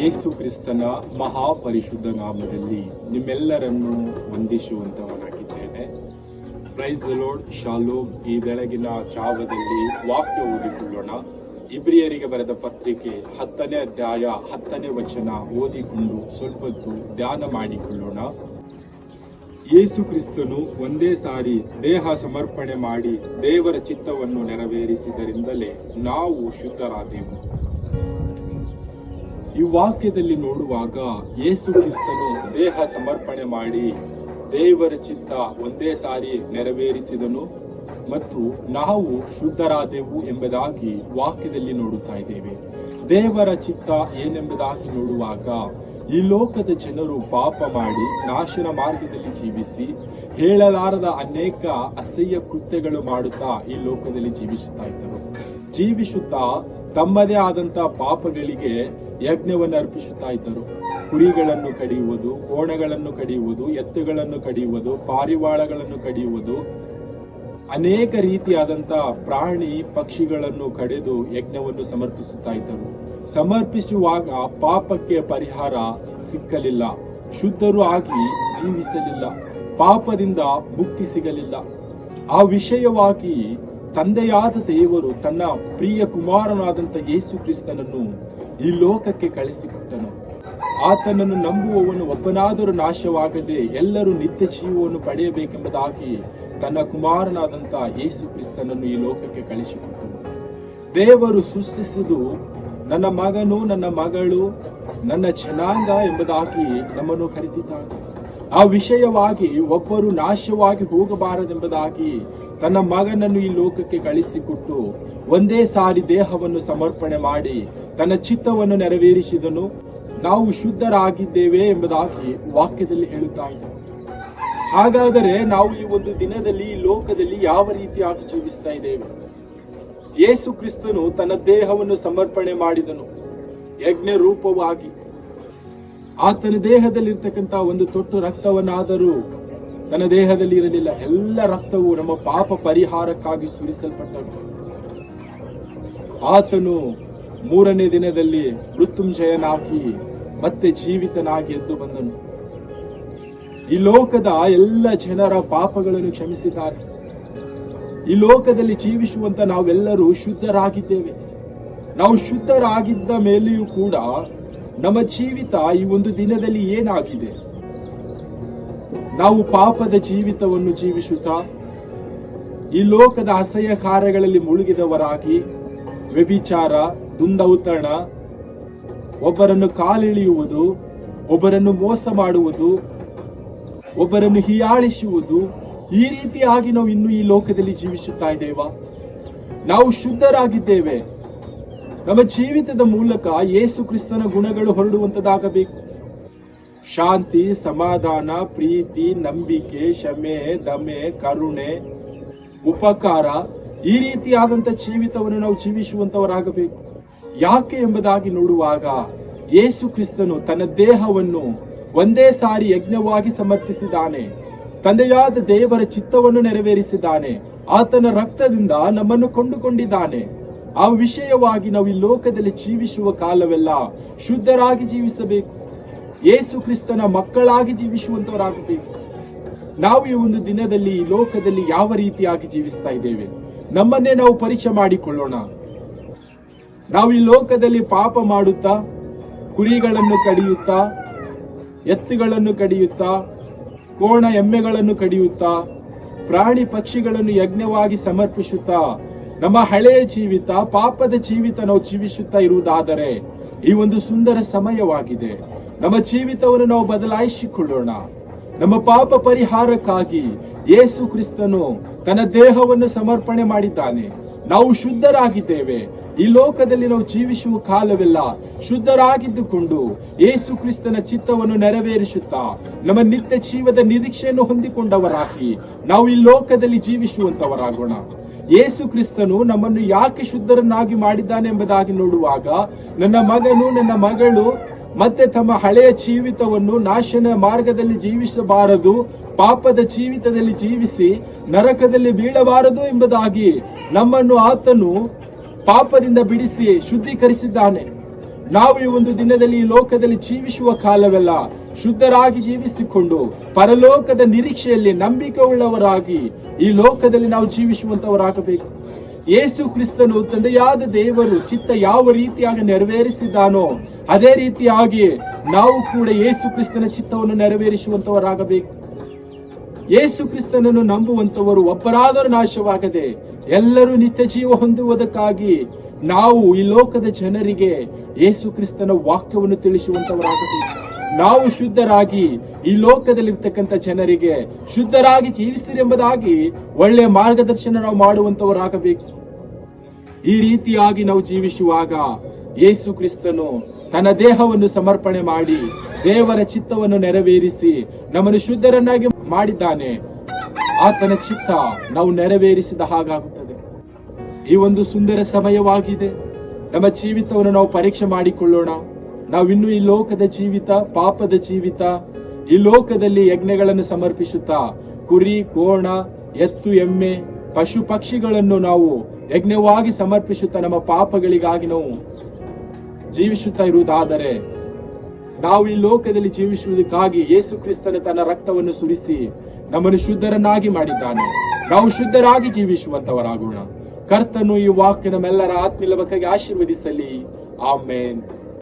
ಯೇಸು ಕ್ರಿಸ್ತನ ಮಹಾಪರಿಶುದ್ಧ ನಾಮದಲ್ಲಿ ನಿಮ್ಮೆಲ್ಲರನ್ನು ವಂದಿಸುವಂತವನಾಗಿದ್ದೇನೆ ಪ್ರೈಸ್ ಲೋಡ್ ಶಾಲು ಈ ಬೆಳಗಿನ ಜಾವದಲ್ಲಿ ವಾಕ್ಯ ಓದಿಕೊಳ್ಳೋಣ. ಇಬ್ರಿಯರಿಗೆ ಬರೆದ ಪತ್ರಿಕೆ ಹತ್ತನೇ ಅಧ್ಯಾಯ ಹತ್ತನೇ ವಚನ ಓದಿಕೊಂಡು ಸ್ವಲ್ಪೊತ್ತು ಧ್ಯಾನ ಮಾಡಿಕೊಳ್ಳೋಣ. ಯೇಸು ಕ್ರಿಸ್ತನು ಒಂದೇ ಸಾರಿ ದೇಹ ಸಮರ್ಪಣೆ ಮಾಡಿ ದೇವರ ಚಿತ್ತವನ್ನು ನೆರವೇರಿಸಿದರಿಂದಲೇ ನಾವು ಶುದ್ಧರಾದೆವು. ಈ ವಾಕ್ಯದಲ್ಲಿ ನೋಡುವಾಗ ಯೇಸು ಕ್ರಿಸ್ತನು ದೇಹ ಸಮರ್ಪಣೆ ಮಾಡಿ ದೇವರ ಚಿತ್ತ ಒಂದೇ ಸಾರಿ ನೆರವೇರಿಸಿದನು ಮತ್ತು ನಾವು ಶುದ್ಧರಾದೆವು ಎಂಬುದಾಗಿ ವಾಕ್ಯದಲ್ಲಿ ನೋಡುತ್ತಾ ಇದ್ದೇವೆ. ದೇವರ ಚಿತ್ತ ಏನೆಂಬುದಾಗಿ ನೋಡುವಾಗ ಈ ಲೋಕದ ಜನರು ಪಾಪ ಮಾಡಿ ನಾಶನ ಮಾರ್ಗದಲ್ಲಿ ಜೀವಿಸಿ ಹೇಳಲಾರದ ಅನೇಕ ಅಸಹ್ಯ ಕೃತ್ಯಗಳು ಮಾಡುತ್ತಾ ಈ ಲೋಕದಲ್ಲಿ ಜೀವಿಸುತ್ತಾ ಇದ್ದರು. ಜೀವಿಸುತ್ತಾ ತಮ್ಮದೇ ಆದಂತ ಪಾಪಗಳಿಗೆ ಯಜ್ಞವನ್ನು ಅರ್ಪಿಸುತ್ತಾ ಇದ್ದರು. ಕುರಿಗಳನ್ನು ಕಡಿಯುವುದು, ಕೋಣಗಳನ್ನು ಕಡಿಯುವುದು, ಎತ್ತುಗಳನ್ನು ಕಡಿಯುವುದು, ಪಾರಿವಾಳಗಳನ್ನು ಕಡಿಯುವುದು, ಅನೇಕ ರೀತಿಯಾದಂತ ಪ್ರಾಣಿ ಪಕ್ಷಿಗಳನ್ನು ಕಡೆದು ಯಜ್ಞವನ್ನು ಸಮರ್ಪಿಸುತ್ತಾ ಇದ್ದರು. ಸಮರ್ಪಿಸುವಾಗ ಪಾಪಕ್ಕೆ ಪರಿಹಾರ ಸಿಕ್ಕಲಿಲ್ಲ. ಶುದ್ಧರು ಆಗಿ ಜೀವಿಸಲಿಲ್ಲ. ಪಾಪದಿಂದ ಮುಕ್ತಿ ಸಿಗಲಿಲ್ಲ. ಆ ವಿಷಯವಾಗಿ ತಂದೆಯಾದ ದೇವರು ತನ್ನ ಪ್ರಿಯ ಕುಮಾರನಾದಂತ ಯೇಸು ಕ್ರಿಸ್ತನನ್ನು ಈ ಲೋಕಕ್ಕೆ ಕಳಿಸಿಕೊಟ್ಟನು. ಆತನನ್ನು ನಂಬುವವನು ಒಬ್ಬನಾದರೂ ನಾಶವಾಗದೆ ಎಲ್ಲರೂ ನಿತ್ಯ ಜೀವವನ್ನು ಪಡೆಯಬೇಕೆಂಬುದಾಗಿ ತನ್ನ ಕುಮಾರನಾದಂಥ ಯೇಸು ಕ್ರಿಸ್ತನನ್ನು ಈ ಲೋಕಕ್ಕೆ ಕಳಿಸಿಕೊಟ್ಟನು. ದೇವರು ಸೃಷ್ಟಿಸಿದು ನನ್ನ ಮಗನು, ನನ್ನ ಮಗಳು, ನನ್ನ ಜನಾಂಗ ಎಂಬುದಾಗಿ ನಮ್ಮನ್ನು ಕರೆದಿದ್ದಾನೆ. ಆ ವಿಷಯವಾಗಿ ಒಬ್ಬರು ನಾಶವಾಗಿ ಹೋಗಬಾರದೆಂಬುದಾಗಿ ತನ್ನ ಮಗನನ್ನು ಈ ಲೋಕಕ್ಕೆ ಕಳಿಸಿಕೊಟ್ಟು ಒಂದೇ ಸಾರಿ ದೇಹವನ್ನು ಸಮರ್ಪಣೆ ಮಾಡಿ ತನ್ನ ಚಿತ್ತವನ್ನು ನೆರವೇರಿಸಿದನು. ನಾವು ಶುದ್ಧರಾಗಿದ್ದೇವೆ ಎಂಬುದಾಗಿ ವಾಕ್ಯದಲ್ಲಿ ಹೇಳುತ್ತಾ ಇದ್ದ ಹಾಗಾದರೆ ನಾವು ಈ ಒಂದು ದಿನದಲ್ಲಿ ಈ ಲೋಕದಲ್ಲಿ ಯಾವ ರೀತಿಯಾಗಿ ಜೀವಿಸ್ತಾ ಇದ್ದೇವೆ? ಯೇಸು ಕ್ರಿಸ್ತನು ತನ್ನ ದೇಹವನ್ನು ಸಮರ್ಪಣೆ ಮಾಡಿದನು. ಯಜ್ಞ ರೂಪವಾಗಿ. ಆತನ ದೇಹದಲ್ಲಿರ್ತಕ್ಕಂಥ ಒಂದು ತೊಟ್ಟು ರಕ್ತವನ್ನಾದರೂ ತನ್ನ ದೇಹದಲ್ಲಿ ಇರಲಿಲ್ಲ. ಎಲ್ಲ ರಕ್ತವು ನಮ್ಮ ಪಾಪ ಪರಿಹಾರಕ್ಕಾಗಿ ಸುರಿಸಲ್ಪಟ್ಟವು ಆತನು ಮೂರನೇ ದಿನದಲ್ಲಿ ಮೃತ್ಯುಂಜಯನಾಗಿ ಮತ್ತೆ ಜೀವಿತನಾಗಿ ಎದ್ದು ಬಂದನು. ಈ ಲೋಕದ ಎಲ್ಲ ಜನರ ಪಾಪಗಳನ್ನು ಕ್ಷಮಿಸಿದ್ದಾರೆ. ಈ ಲೋಕದಲ್ಲಿ ಜೀವಿಸುವಂತ ನಾವೆಲ್ಲರೂ ಶುದ್ಧರಾಗಿದ್ದೇವೆ. ನಾವು ಶುದ್ಧರಾಗಿದ್ದ ಮೇಲೆಯೂ ಕೂಡ ನಮ್ಮ ಜೀವಿತ ಈ ಒಂದು ದಿನದಲ್ಲಿ ಏನಾಗಿದೆ? ನಾವು ಪಾಪದ ಜೀವಿತವನ್ನು ಜೀವಿಸುತ್ತಾ ಈ ಲೋಕದ ಅಸಹ್ಯ ಕಾರ್ಯಗಳಲ್ಲಿ ಮುಳುಗಿದವರಾಗಿ ವ್ಯಭಿಚಾರ, ದುಂದೌತಣ, ಒಬ್ಬರನ್ನು ಕಾಲಿಳಿಯುವುದು, ಒಬ್ಬರನ್ನು ಮೋಸ ಮಾಡುವುದು, ಒಬ್ಬರನ್ನು ಹೀಯಾಳಿಸುವುದು, ಈ ರೀತಿಯಾಗಿ ನಾವು ಇನ್ನು ಈ ಲೋಕದಲ್ಲಿ ಜೀವಿಸುತ್ತಾ ಇದ್ದೇವಾ. ನಾವು ಶುದ್ಧರಾಗಿದ್ದೇವೆ. ನಮ್ಮ ಜೀವಿತದ ಮೂಲಕ ಯೇಸು ಕ್ರಿಸ್ತನ ಗುಣಗಳು ಹೊರಡುವಂತದಾಗಬೇಕು. ಶಾಂತಿ, ಸಮಾಧಾನ, ಪ್ರೀತಿ, ನಂಬಿಕೆ ಶಮೆ ದಮೆ, ಕರುಣೆ, ಉಪಕಾರ ಈ ರೀತಿಯಾದಂತ ಜೀವಿತವನ್ನು ನಾವು ಜೀವಿಸುವಂತವರಾಗಬೇಕು ಯಾಕೆ ಎಂಬುದಾಗಿ ನೋಡುವಾಗ ಯೇಸು ಕ್ರಿಸ್ತನು ತನ್ನ ದೇಹವನ್ನು ಒಂದೇ ಸಾರಿ ಯಜ್ಞವಾಗಿ ಸಮರ್ಪಿಸಿದ್ದಾನೆ. ತಂದೆಯಾದ ದೇವರ ಚಿತ್ತವನ್ನು ನೆರವೇರಿಸಿದ್ದಾನೆ. ಆತನ ರಕ್ತದಿಂದ ನಮ್ಮನ್ನು ಕೊಂಡುಕೊಂಡಿದ್ದಾನೆ. ಆ ವಿಷಯವಾಗಿ ನಾವು ಈ ಲೋಕದಲ್ಲಿ ಜೀವಿಸುವ ಕಾಲವೆಲ್ಲ ಶುದ್ಧರಾಗಿ ಜೀವಿಸಬೇಕು. ಯೇಸು ಕ್ರಿಸ್ತನ ಮಕ್ಕಳಾಗಿ ಜೀವಿಸುವಂತವರಾಗಬೇಕು. ನಾವು ಈ ಒಂದು ದಿನದಲ್ಲಿ ಈ ಲೋಕದಲ್ಲಿ ಯಾವ ರೀತಿಯಾಗಿ ಜೀವಿಸ್ತಾ ಇದ್ದೇವೆ? ನಮ್ಮನ್ನೇ ನಾವು ಪರೀಕ್ಷೆ ಮಾಡಿಕೊಳ್ಳೋಣ. ನಾವು ಈ ಲೋಕದಲ್ಲಿ ಪಾಪ ಮಾಡುತ್ತಾ, ಕುರಿಗಳನ್ನು ಕಡಿಯುತ್ತಾ, ಎತ್ತುಗಳನ್ನು ಕಡಿಯುತ್ತಾ, ಕೋಣ ಎಮ್ಮೆಗಳನ್ನು ಕಡಿಯುತ್ತಾ, ಪ್ರಾಣಿ ಪಕ್ಷಿಗಳನ್ನು ಯಜ್ಞವಾಗಿ ಸಮರ್ಪಿಸುತ್ತಾ, ನಮ್ಮ ಹಳೆಯ ಜೀವಿತ, ಪಾಪದ ಜೀವಿತ ನಾವು ಜೀವಿಸುತ್ತಾ ಇರುವುದಾದರೆ ಈ ಒಂದು ಸುಂದರ ಸಮಯವಾಗಿದೆ. ನಮ್ಮ ಜೀವಿತವನ್ನು ನಾವು ಬದಲಾಯಿಸಿಕೊಳ್ಳೋಣ. ನಮ್ಮ ಪಾಪ ಪರಿಹಾರಕ್ಕಾಗಿ ಯೇಸು ಕ್ರಿಸ್ತನು ತನ್ನ ದೇಹವನ್ನು ಸಮರ್ಪಣೆ ಮಾಡಿದ್ದಾನೆ. ನಾವು ಶುದ್ಧರಾಗಿದ್ದೇವೆ. ಈ ಲೋಕದಲ್ಲಿ ನಾವು ಜೀವಿಸುವ ಕಾಲವೆಲ್ಲ ಶುದ್ಧರಾಗಿದ್ದುಕೊಂಡು ಯೇಸು ಕ್ರಿಸ್ತನ ಚಿತ್ತವನ್ನು ನೆರವೇರಿಸುತ್ತಾ ನಮ್ಮ ನಿತ್ಯ ಜೀವದ ನಿರೀಕ್ಷೆಯನ್ನು ಹೊಂದಿಕೊಂಡವರಾಗಿ ನಾವು ಈ ಲೋಕದಲ್ಲಿ ಜೀವಿಸುವಂತವರಾಗೋಣ. ಯೇಸು ಕ್ರಿಸ್ತನು ನಮ್ಮನ್ನು ಯಾಕೆ ಶುದ್ಧರನ್ನಾಗಿ ಮಾಡಿದ್ದಾನೆ ಎಂಬುದಾಗಿ ನೋಡುವಾಗ, ನನ್ನ ಮಗನು, ನನ್ನ ಮಗಳು ಮತ್ತೆ ತಮ್ಮ ಹಳೆಯ ಜೀವಿತವನ್ನು ನಾಶನ ಮಾರ್ಗದಲ್ಲಿ ಜೀವಿಸಬಾರದು, ಪಾಪದ ಜೀವಿತದಲ್ಲಿ ಜೀವಿಸಿ ನರಕದಲ್ಲಿ ಬೀಳಬಾರದು ಎಂಬುದಾಗಿ ನಮ್ಮನ್ನು ಆತನು ಪಾಪದಿಂದ ಬಿಡಿಸಿ ಶುದ್ಧೀಕರಿಸಿದ್ದಾನೆ. ನಾವು ಈ ಒಂದು ದಿನದಲ್ಲಿ ಈ ಲೋಕದಲ್ಲಿ ಜೀವಿಸುವ ಕಾಲವೆಲ್ಲ ಶುದ್ಧರಾಗಿ ಜೀವಿಸಿಕೊಂಡು ಪರಲೋಕದ ನಿರೀಕ್ಷೆಯಲ್ಲಿ ನಂಬಿಕೆ ಉಳ್ಳವರಾಗಿ ಈ ಲೋಕದಲ್ಲಿ ನಾವು ಜೀವಿಸುವಂತವರಾಗಬೇಕು. ಯೇಸು ಕ್ರಿಸ್ತನು ತಂದೆಯಾದ ದೇವರು ಚಿತ್ತ ಯಾವ ರೀತಿಯಾಗಿ ನೆರವೇರಿಸಿದ್ದಾನೋ, ಅದೇ ರೀತಿಯಾಗಿ ನಾವು ಕೂಡ ಯೇಸು ಕ್ರಿಸ್ತನ ಚಿತ್ತವನ್ನು ನೆರವೇರಿಸುವಂತವರಾಗಬೇಕು. ಯೇಸು ಕ್ರಿಸ್ತನನ್ನು ನಂಬುವಂತವರು ಒಬ್ಬರಾದರೂ ನಾಶವಾಗದೆ ಎಲ್ಲರೂ ನಿತ್ಯ ಜೀವ ಹೊಂದುವುದಕ್ಕಾಗಿ ನಾವು ಈ ಲೋಕದ ಜನರಿಗೆ ಯೇಸು ಕ್ರಿಸ್ತನ ವಾಕ್ಯವನ್ನು ತಿಳಿಸುವಂತವರಾಗಬೇಕು. ನಾವು ಶುದ್ಧರಾಗಿ ಈ ಲೋಕದಲ್ಲಿರ್ತಕ್ಕಂಥ ಜನರಿಗೆ ಶುದ್ಧರಾಗಿ ಜೀವಿಸಿರೆಂಬುದಾಗಿ ಒಳ್ಳೆಯ ಮಾರ್ಗದರ್ಶನ ನಾವು ಮಾಡುವಂತವರಾಗಬೇಕು ಈ ರೀತಿಯಾಗಿ ನಾವು ಜೀವಿಸುವಾಗ ಯೇಸು ಕ್ರಿಸ್ತನು ತನ್ನ ದೇಹವನ್ನು ಸಮರ್ಪಣೆ ಮಾಡಿ ದೇವರ ಚಿತ್ತವನ್ನು ನೆರವೇರಿಸಿ ನಮ್ಮನ್ನು ಶುದ್ಧರನ್ನಾಗಿ ಮಾಡಿದ್ದಾನೆ. ಆತನ ಚಿತ್ತ ನಾವು ನೆರವೇರಿಸಿದ ಹಾಗಾಗುತ್ತದೆ. ಈ ಒಂದು ಸುಂದರ ಸಮಯವಾಗಿದೆ. ನಮ್ಮ ಜೀವಿತವನ್ನು ನಾವು ಪರೀಕ್ಷೆ ಮಾಡಿಕೊಳ್ಳೋಣ. ನಾವಿನ್ನು ಈ ಲೋಕದ ಜೀವಿತ, ಪಾಪದ ಜೀವಿತ, ಈ ಲೋಕದಲ್ಲಿ ಯಜ್ಞಗಳನ್ನು ಸಮರ್ಪಿಸುತ್ತಾ ಕುರಿ, ಕೋಣ, ಎತ್ತು, ಎಮ್ಮೆ, ಪಶು ಪಕ್ಷಿಗಳನ್ನು ನಾವು ಯಜ್ಞವಾಗಿ ಸಮರ್ಪಿಸುತ್ತಾ ನಮ್ಮ ಪಾಪಗಳಿಗಾಗಿ ನಾವು ಜೀವಿಸುತ್ತಾ ಇರುವುದಾದರೆ ನಾವು ಈ ಲೋಕದಲ್ಲಿ ಜೀವಿಸುವುದಕ್ಕಾಗಿ ಯೇಸು ಕ್ರಿಸ್ತನ ತನ್ನ ರಕ್ತವನ್ನು ಸುರಿಸಿ ನಮ್ಮನ್ನು ಶುದ್ಧರನ್ನಾಗಿ ಮಾಡಿದ್ದಾನೆ. ನಾವು ಶುದ್ಧರಾಗಿ ಜೀವಿಸುವಂತವರಾಗೋಣ. ಕರ್ತನು ಈ ವಾಕ್ಯ ನಮ್ಮೆಲ್ಲರ ಆತ್ಮಿಲ ಬಕ್ಕಾಗಿ ಆಶೀರ್ವದಿಸಲಿ. ಆಮೇನ್.